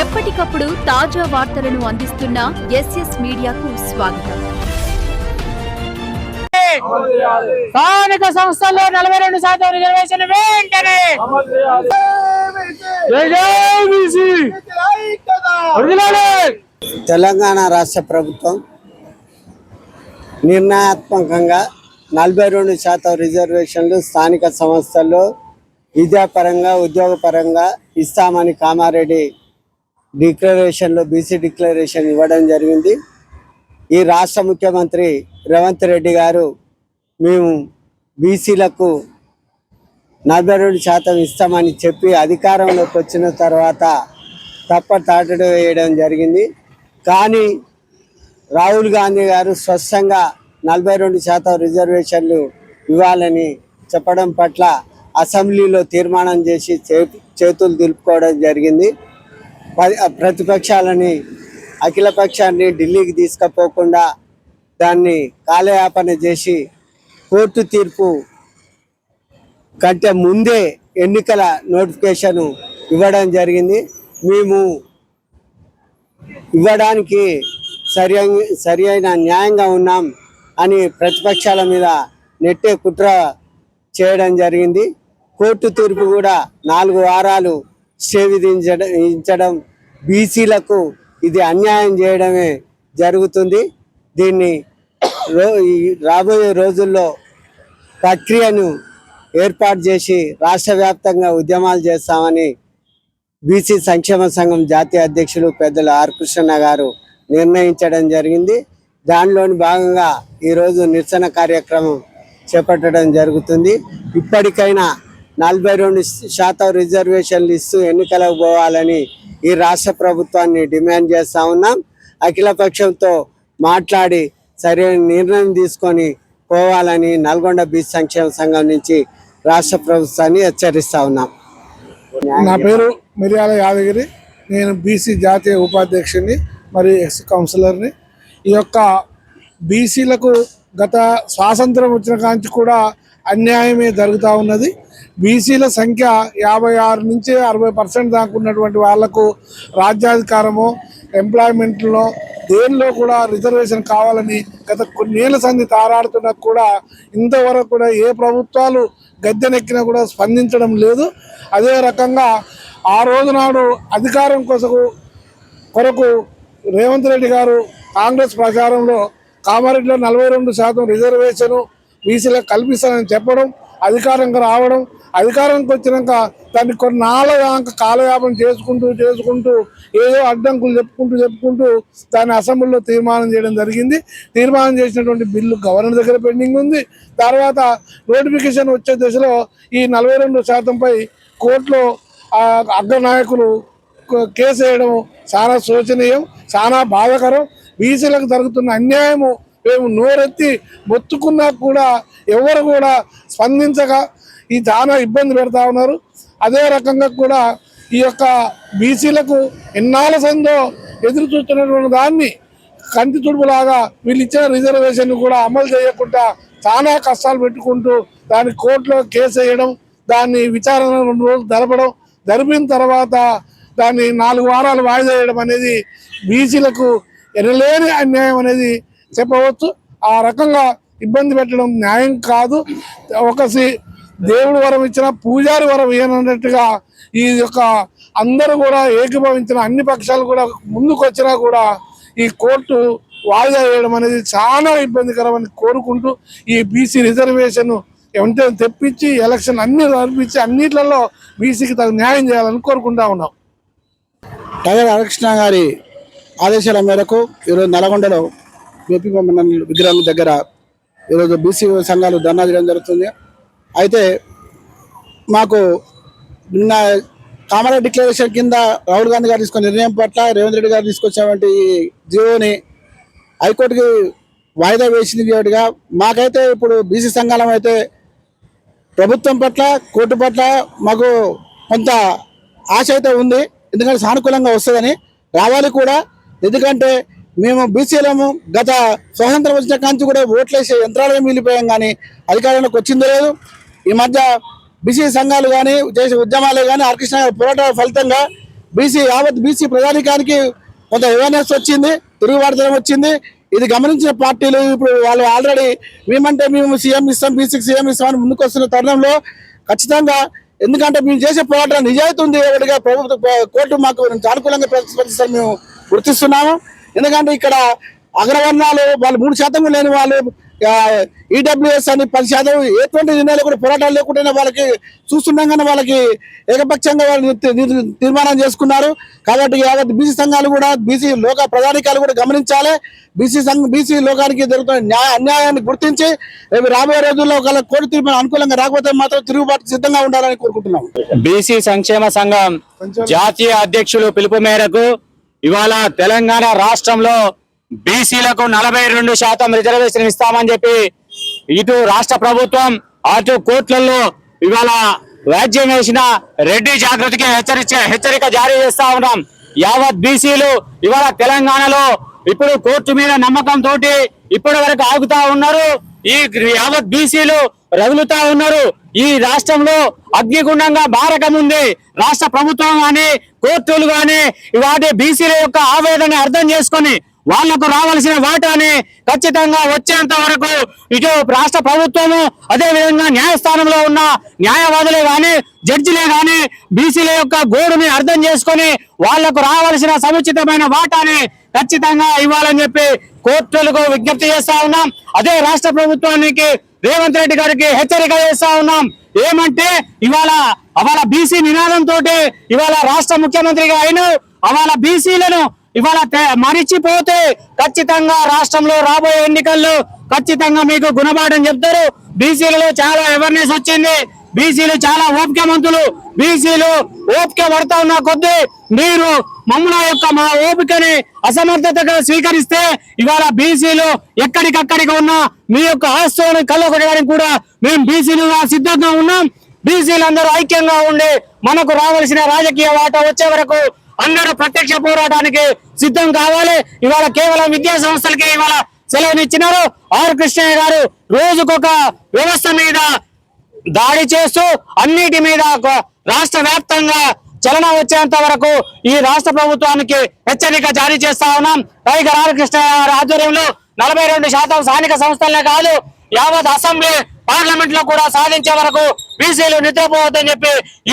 ఎప్పటికప్పుడు తాజా వార్తలను అందిస్తున్న ఎస్ఎస్ మీడియాకు స్వాగతం స్థానిక సంస్థల్లో నలభై రెండు శాతం రిజర్వేషన్ వెంటనే జై జై బీసీ. వదిలాలి. తెలంగాణ రాష్ట్ర ప్రభుత్వం నిర్ణయాత్మకంగా నలభై రెండు శాతం రిజర్వేషన్లు స్థానిక సంస్థల్లో విద్యాపరంగా ఉద్యోగపరంగా ఇస్తామని కామారెడ్డి డిక్లరేషన్లో బీసీ డిక్లరేషన్ ఇవ్వడం జరిగింది. ఈ రాష్ట్ర ముఖ్యమంత్రి రేవంత్ రెడ్డి గారు మేము బీసీలకు నలభై రెండు శాతం ఇస్తామని చెప్పి అధికారంలోకి వచ్చిన తర్వాత తప్ప తాటడు వేయడం జరిగింది. కానీ రాహుల్ గాంధీ గారు స్పష్టంగా నలభై రెండు శాతం రిజర్వేషన్లు ఇవ్వాలని చెప్పడం పట్ల అసెంబ్లీలో తీర్మానం చేసి చే- చేతులు దులుపుకోవడం జరిగింది. ప్రతిపక్షాలని అఖిల పక్షాన్ని ఢిల్లీకి తీసుకుపోకుండా దాన్ని కాలయాపన చేసి కోర్టు తీర్పు కంటే ముందే ఎన్నికల నోటిఫికేషన్ ఇవ్వడం జరిగింది. మేము ఇవ్వడానికి సరి సరి అయిన న్యాయంగా ఉన్నాం అని ప్రతిపక్షాల మీద నెట్టే కుట్ర చేయడం జరిగింది. కోర్టు తీర్పు కూడా నాలుగు వారాలు స్టే విధించడం బీసీలకు ఇది అన్యాయం చేయడమే జరుగుతుంది. దీన్ని రాబోయే రోజుల్లో ప్రక్రియను ఏర్పాటు చేసి రాష్ట్ర వ్యాప్తంగా ఉద్యమాలు చేస్తామని బీసీ సంక్షేమ సంఘం జాతీయ అధ్యక్షులు పెద్దలు ఆర్ కృష్ణ గారు నిర్ణయించడం జరిగింది. దానిలోని భాగంగా ఈరోజు నిరసన కార్యక్రమం చేపట్టడం జరుగుతుంది. ఇప్పటికైనా నలభై రెండు శాతం రిజర్వేషన్లు ఇస్తూ ఎన్నికలకు పోవాలని ఈ రాష్ట్ర ప్రభుత్వాన్ని డిమాండ్ చేస్తా ఉన్నాం. అఖిల పక్షంతో మాట్లాడి సరైన నిర్ణయం తీసుకొని పోవాలని నల్గొండ బీచ్ సంక్షేమ సంఘం నుంచి రాష్ట్ర ప్రభుత్వాన్ని హెచ్చరిస్తా ఉన్నాం. నా పేరు మిర్యాల యాదగిరి. నేను బీసీ జాతీయ ఉపాధ్యక్షుని మరియు ఎక్స్ కౌన్సిలర్ని. ఈ యొక్క బీసీలకు గత స్వాతంత్రం వచ్చిన కాంచి కూడా అన్యాయమే జరుగుతూ ఉన్నది. బీసీల సంఖ్య యాభై ఆరు నుంచి అరవై పర్సెంట్ దాకా ఉన్నటువంటి వాళ్ళకు రాజ్యాధికారము ఎంప్లాయ్మెంట్లో దేనిలో కూడా రిజర్వేషన్ కావాలని గత కొన్నేళ్ళ సంధి తారాడుతున్నా కూడా ఇంతవరకు కూడా ఏ ప్రభుత్వాలు గద్దెనెక్కినా కూడా స్పందించడం లేదు. అదే రకంగా ఆ రోజు నాడు అధికారం కొసకు కొరకు రేవంత్ రెడ్డి గారు కాంగ్రెస్ ప్రచారంలో కామారెడ్డిలో నలభై రెండు శాతం రిజర్వేషన్ బీసీలకు కల్పిస్తానని చెప్పడం అధికారంగా రావడం అధికారంకి వచ్చినాక దాన్ని కొన్ని దాకా కాలయాపన చేసుకుంటూ చేసుకుంటూ ఏదో అడ్డంకులు చెప్పుకుంటూ చెప్పుకుంటూ దాన్ని అసెంబ్లీలో తీర్మానం చేయడం జరిగింది. తీర్మానం చేసినటువంటి బిల్లు గవర్నర్ దగ్గర పెండింగ్ ఉంది. తర్వాత నోటిఫికేషన్ వచ్చే దశలో ఈ నలభై రెండు శాతంపై కోర్టులో అగ్రనాయకులు కేసు వేయడం చాలా శోచనీయం చాలా బాధాకరం. బీసీలకు జరుగుతున్న అన్యాయము మేము నోరెత్తి మొత్తుకున్నా కూడా ఎవరు కూడా స్పందించక ఈ చాలా ఇబ్బంది పెడతా ఉన్నారు. అదే రకంగా కూడా ఈ యొక్క బీసీలకు ఎన్నాళ్ళ సందో ఎదురు చూస్తున్నటువంటి దాన్ని కంటి తుడుపులాగా వీళ్ళు ఇచ్చిన రిజర్వేషన్ కూడా అమలు చేయకుండా చాలా కష్టాలు పెట్టుకుంటూ దాన్ని కోర్టులో కేసు వేయడం దాన్ని విచారణ రెండు రోజులు జరపడం జరిపిన తర్వాత దాన్ని నాలుగు వారాలు వాయిదా వేయడం అనేది బీసీలకు ఎనలేని అన్యాయం అనేది చెప్పవచ్చు. ఆ రకంగా ఇబ్బంది పెట్టడం న్యాయం కాదు. ఒకసి దేవుడు వరం ఇచ్చిన పూజారి వరం ఏనన్నట్టుగా ఈ యొక్క అందరూ కూడా ఏకీభవించిన అన్ని పక్షాలు కూడా ముందుకొచ్చినా కూడా ఈ కోర్టు వాయిదా వేయడం అనేది చాలా ఇబ్బందికరమని కోరుకుంటూ ఈ బీసీ రిజర్వేషన్ వెంటనే తెప్పించి ఎలక్షన్ అన్ని నడిపించి అన్నిట్లలో బీసీకి తగు న్యాయం చేయాలని కోరుకుంటా ఉన్నాం. టైగర్ హరికృష్ణ గారి ఆదేశాల మేరకు ఈరోజు నల్గొండలో బీపీ విగ్రహం దగ్గర ఈరోజు బీసీ సంఘాలు ధర్నా చేయడం జరుగుతుంది. అయితే మాకు నిన్న కామారెడ్డి డిక్లరేషన్ కింద రాహుల్ గాంధీ గారు తీసుకున్న నిర్ణయం పట్ల రేవంత్ రెడ్డి గారు తీసుకొచ్చినటువంటి జీవోని హైకోర్టుకి వాయిదా వేసింది కాబట్టి మాకైతే ఇప్పుడు బీసీ సంఘాలం అయితే ప్రభుత్వం పట్ల కోర్టు పట్ల మాకు కొంత ఆశ అయితే ఉంది. ఎందుకంటే సానుకూలంగా వస్తుందని రావాలి కూడా. ఎందుకంటే మేము బీసీలము గత స్వాతంత్రం వచ్చిన కాంతి కూడా ఓట్లేసే యంత్రాలుగా మిగిలిపోయాం కానీ అధికారంలోకి వచ్చింది లేదు. ఈ మధ్య బీసీ సంఘాలు కానీ చేసే ఉద్యమాలు కానీ హరికృష్ణ గారి పోరాటాల ఫలితంగా బీసీ యావత్ బీసీ ప్రజానికానికి కొంత అవేర్నెస్ వచ్చింది తిరుగుబాటుతనం వచ్చింది. ఇది గమనించిన పార్టీలు ఇప్పుడు వాళ్ళు ఆల్రెడీ మేమంటే మేము సీఎం ఇస్తాం బీసీకి సీఎం ఇస్తాం అని ముందుకొస్తున్న తరుణంలో ఖచ్చితంగా ఎందుకంటే మేము చేసే పోరాటం నిజాయితీ ఉంది ఎవరిగా ప్రభుత్వ కోర్టు మాకు అనుకూలంగా ప్రతిస్పందిస్తారని మేము గుర్తిస్తున్నాము. ఎందుకంటే ఇక్కడ అగ్రవర్ణాలు వాళ్ళు మూడు శాతం లేని వాళ్ళు ఈడబ్ల్యూఎస్ అని పది శాతం ఎటువంటి నిర్ణయాలు కూడా పోరాటాలు లేకుండా వాళ్ళకి చూస్తుండగానే వాళ్ళకి ఏకపక్షంగా వాళ్ళు తీర్మానం చేసుకున్నారు. కాబట్టి యావత్ బీసీ సంఘాలు కూడా బీసీ లోక ప్రధానికాలు కూడా గమనించాలి. బీసీ సంఘ బీసీ లోకానికి జరుగుతున్న న్యాయ అన్యాయాన్ని గుర్తించి రేపు రాబోయే రోజుల్లో ఒకవేళ కోర్టు తీర్మానం అనుకూలంగా రాకపోతే మాత్రం తిరుగుబాటు సిద్ధంగా ఉండాలని కోరుకుంటున్నాం బీసీ సంక్షేమ సంఘం జాతీయ అధ్యక్షులు పిలుపు మేరకు ఇవాళ తెలంగాణ రాష్ట్రంలో బీసీలకు నలభై రెండు శాతం రిజర్వేషన్ ఇస్తామని చెప్పి ఇటు రాష్ట్ర ప్రభుత్వం అటు కోర్టులలో ఇవాళ వ్యాజ్యం వేసిన రెడ్డి జాగృతికి హెచ్చరిక హెచ్చరిక జారీ చేస్తా ఉన్నాం. యావత్ బీసీలు ఇవాళ తెలంగాణలో ఇప్పుడు కోర్టు మీద నమ్మకం తోటి ఇప్పటి వరకు ఆగుతా ఉన్నారు. ఈ యావత్ బీసీలు రగులుతా ఉన్నారు. ఈ రాష్ట్రంలో అగ్నిగుండంగా మారకముంది రాష్ట్ర ప్రభుత్వం కానీ కోర్టులు కానీ వాటి బీసీల యొక్క ఆవేదన అర్థం చేసుకొని వాళ్ళకు రావాల్సిన వాటాని ఖచ్చితంగా వచ్చేంత వరకు ఇటు రాష్ట్ర ప్రభుత్వము అదే విధంగా న్యాయస్థానంలో ఉన్న న్యాయవాదులే గాని జడ్జిలే గాని బీసీల యొక్క గోడుని అర్థం చేసుకొని వాళ్ళకు రావాల్సిన సముచితమైన వాటాని ఖచ్చితంగా ఇవ్వాలని చెప్పి కోర్టులకు విజ్ఞప్తి చేస్తా ఉన్నాం. అదే రాష్ట్ర ప్రభుత్వానికి రేవంత్ రెడ్డి గారికి హెచ్చరిక చేస్తా ఉన్నాం. ఏమంటే ఇవాళ అవాళ బీసీ నినాదంతో ఇవాళ రాష్ట్ర ముఖ్యమంత్రిగా అయిన అవాళ బీసీలను ఇవాళ మరిచిపోతే ఖచ్చితంగా రాష్ట్రంలో రాబోయే ఎన్నికల్లో ఖచ్చితంగా మీకు గుణపాఠం చెప్తారు. బీసీలలో చాలా అవేర్నెస్ వచ్చింది. బీసీలు చాలా ఓపికమంతులు. బీసీలు ఓపిక పడతా ఉన్న కొద్దీ మీరు మమ్మల యొక్క మా ఓపికని అసమర్థతగా స్వీకరిస్తే ఇవాళ బీసీలు ఎక్కడికక్కడికి ఉన్న మీ యొక్క ఆస్తులను కళ్ళకొట్టడానికి కూడా మేము బీసీలుగా సిద్ధంగా ఉన్నాం. బీసీలందరూ ఐక్యంగా ఉండి మనకు రావాల్సిన రాజకీయ వాటా వచ్చే వరకు అందరూ ప్రత్యక్ష పోరాటానికి సిద్ధం కావాలి. ఇవాళ కేవలం విద్యా సంస్థలకి ఇవాళ సెలవునిచ్చినారు. ఆర్ కృష్ణయ్య గారు రోజుకొక వ్యవస్థ మీద దాడి చేస్తూ అన్నిటి మీద రాష్ట్ర వ్యాప్తంగా చలన వచ్చేంత వరకు ఈ రాష్ట్ర ప్రభుత్వానికి హెచ్చరిక జారీ చేస్తా ఉన్నాం. పైగా రామకృష్ణ ఆధ్వర్యంలో నలభై రెండు శాతం స్థానిక సంస్థలే కాదు యావత్ అసెంబ్లీ పార్లమెంట్లో కూడా సాధించే వరకు బీసీలు నిద్రపోవద్దని చెప్పి ఈ